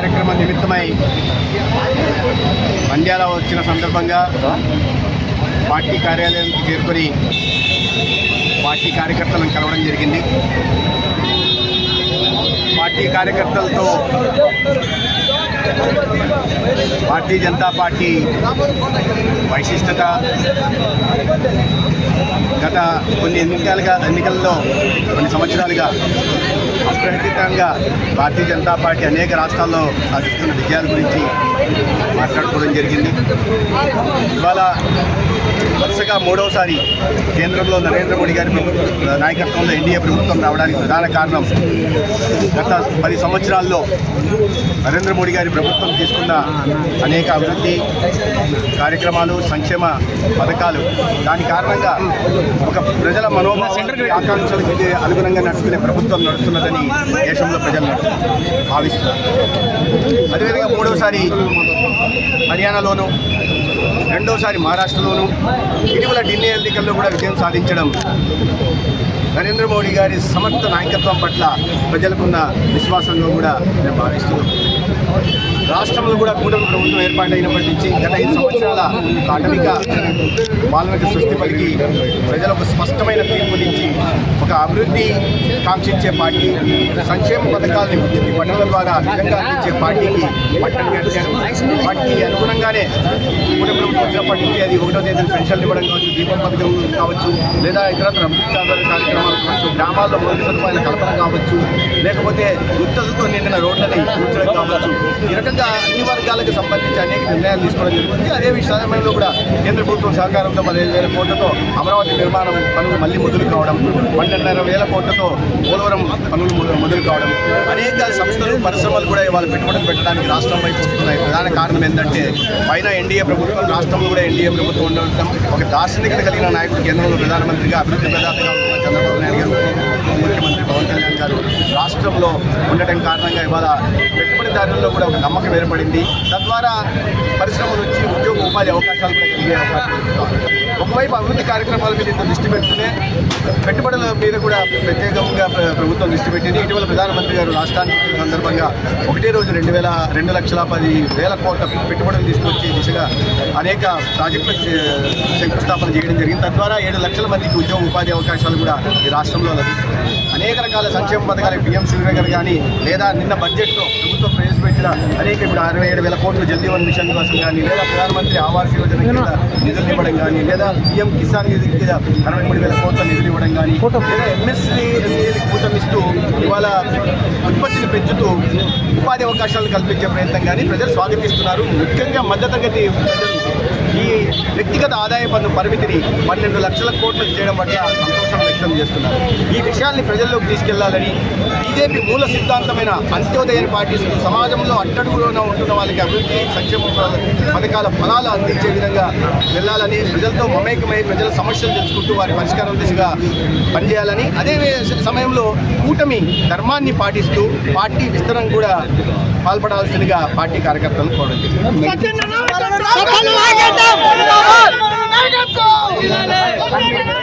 కార్యక్రమం నిమిత్తమై మండ్యాల వచ్చిన సందర్భంగా పార్టీ కార్యాలయానికి చేరుకొని పార్టీ కార్యకర్తలను కలవడం జరిగింది. పార్టీ కార్యకర్తలతో భారతీయ జనతా పార్టీ వైశిష్టత గత కొన్ని ఎన్నికలుగా ఎన్నికల్లో కొన్ని సంవత్సరాలుగా అప్రహితంగా భారతీయ జనతా పార్టీ అనేక రాష్ట్రాల్లో సాధిస్తున్న విజయాల గురించి మాట్లాడుకోవడం జరిగింది. ఇవాళ వరుసగా మూడవసారి కేంద్రంలో నరేంద్ర మోడీ గారి నాయకత్వంలో ఎన్డీఏ ప్రభుత్వం రావడానికి ప్రధాన కారణం గత పది సంవత్సరాల్లో నరేంద్ర మోడీ గారి ప్రభుత్వం తీసుకున్న అనేక అభివృద్ధి కార్యక్రమాలు సంక్షేమ పథకాలు. దాని కారణంగా ఒక ప్రజల మనోభావాలకి ఆకాంక్షలకు అనుగుణంగా నడుచుకునే ప్రభుత్వం నడుస్తున్నదని దేశంలో ప్రజలు భావిస్తున్నారు. అదేవిధంగా మూడవసారి హర్యానాలోను రెండోసారి మహారాష్ట్రలోను ఇటీవల ఢిల్లీ ఎన్నికల్లో కూడా విజయం సాధించడం నరేంద్ర మోడీ గారి సమర్థ నాయకత్వం పట్ల ప్రజలకున్న విశ్వాసంలో కూడా నేను భావిస్తున్నాను. రాష్ట్రంలో కూడా కూటమి ప్రభుత్వం ఏర్పాటైనప్పటి నుంచి గత ఐదు సంవత్సరాల ప్రాథమిక బాలనక సృష్టి పలికి ప్రజలు ఒక స్పష్టమైన తీర్పునిచ్చి ఒక అభివృద్ధి కాంక్షించే పార్టీ సంక్షేమ పథకాలని వృద్ధి పట్టణాల ద్వారా నిజంగా అందించే పార్టీకి పట్టణ కట్టారు. వాటికి అనుగుణంగానే కూటమి ప్రభుత్వం వచ్చినప్పటి నుంచి అది ఒకటో తేదీ పెన్షన్లు ఇవ్వడం కావచ్చు దీపం పథకం కావచ్చు లేదా ఇతరత్ర అభివృద్ధి కార్యక్రమాలు కావచ్చు గ్రామాల్లో మౌలిక సదుపాయాల కల్పన కావచ్చు లేకపోతే గుర్తులతో నిండిన రోడ్లని కూర్చడం కావచ్చు ఈ రకంగా అన్ని వర్గాలకు సంబంధించి అనేక నిర్ణయాలు తీసుకోవడం జరుగుతుంది. అదే సమయంలో కూడా కేంద్ర ప్రభుత్వం సహకారంతో పదిహేను వేల కోట్లతో అమరావతి నిర్మాణం పనులు మళ్ళీ మొదలు కావడం పన్నెండున్నర వేల కోట్లతో పోలవరం పనులు మొదలు- కావడం అనేక సంస్థలు పరిశ్రమలు కూడా ఇవాళ పెట్టుబడులు పెట్టడానికి రాష్ట్రం వైపు వస్తున్నాయి. ప్రధాన కారణం ఏంటంటే పైన ఎన్డీఏ ప్రభుత్వం రాష్ట్రంలో కూడా ఎన్డీఏ ప్రభుత్వం ఉండటం ఒక దార్శనికత కలిగిన నాయకుడు కేంద్రంలో ప్రధానమంత్రిగా అభివృద్ధి ప్రదాతగా చంద్రబాబు గారు రాష్ట్రంలో ఉండటం కారణంగా ఇవాళ పెట్టుబడిదారుల్లో కూడా ఒక నమ్మకం ఏర్పడింది. తద్వారా పరిశ్రమ నుంచి ఉద్యోగ ఉపాధి అవకాశాలు కూడా కలిగే అవకాశం ఒకవైపు అభివృద్ధి కార్యక్రమాల మీద ఇంత దృష్టి పెడుతూనే పెట్టుబడుల మీద కూడా ప్రత్యేకంగా ప్రభుత్వం దృష్టి పెట్టింది. ఇటీవల ప్రధానమంత్రి గారు రాష్ట్రానికి సందర్భంగా ఒకటే రోజు రెండు వేల రెండు లక్షల పది వేల కోట్ల పెట్టుబడులు తీసుకొచ్చే దిశగా అనేక ప్రాజెక్టులు శంకుస్థాపన చేయడం జరిగింది. తద్వారా ఏడు లక్షల మందికి ఉద్యోగ ఉపాధి అవకాశాలు కూడా ఈ రాష్ట్రంలో లభిస్తున్నాయి. అనేక రకాల సంక్షేమ పథకాలు పిఎం సూర్యనగర్ కానీ లేదా నిన్న బడ్జెట్లో ప్రభుత్వం ప్రవేశపెట్టిన అనేక ఇప్పుడు అరవై ఏడు వేల కోట్లు జల్జీవన్ మిషన్ కోసం కానీ లేదా ప్రధానమంత్రి ఆవాస్ యోజన కింద నిధులు ఇవ్వడం కానీ లేదా పిఎం కిసాన్ నిధి కింద అరవై మూడు వేల కోట్ల నిధులు ఇవ్వడం కానీ లేదా ఎంఎస్సీ ఎంఏలకు కూటమిస్తూ ఇవాళ ఉత్పత్తిని పెంచుతూ ఉపాధి అవకాశాలు కల్పించే ప్రయత్నం కానీ ప్రజలు స్వాగతిస్తున్నారు. ముఖ్యంగా మధ్యతరగతి ప్రజలు వ్యక్తిగత ఆదాయ పన్ను పరిమితిని పన్నెండు లక్షల కోట్లకు చేయడం పట్ల సంతోషం వ్యక్తం చేస్తున్నారు. ఈ విషయాల్ని ప్రజల్లోకి తీసుకెళ్ళాలని బీజేపీ మూల సిద్ధాంతమైన అంత్యోదయాన్ని పాటిస్తూ సమాజంలో అట్టడుగులోనే ఉంటున్న వాళ్ళకి అభివృద్ధి సంక్షేమ పథకాల ఫలాలు అందించే విధంగా వెళ్ళాలని ప్రజలతో మమేకమై ప్రజల సమస్యలు తెలుసుకుంటూ వారి పరిష్కారం దిశగా పనిచేయాలని అదే సమయంలో కూటమి ధర్మాన్ని పాటిస్తూ పార్టీ విస్తరణ కూడా పాల్పడాల్సిందిగా పార్టీ కార్యకర్తలు కోరడం జరిగింది. సకల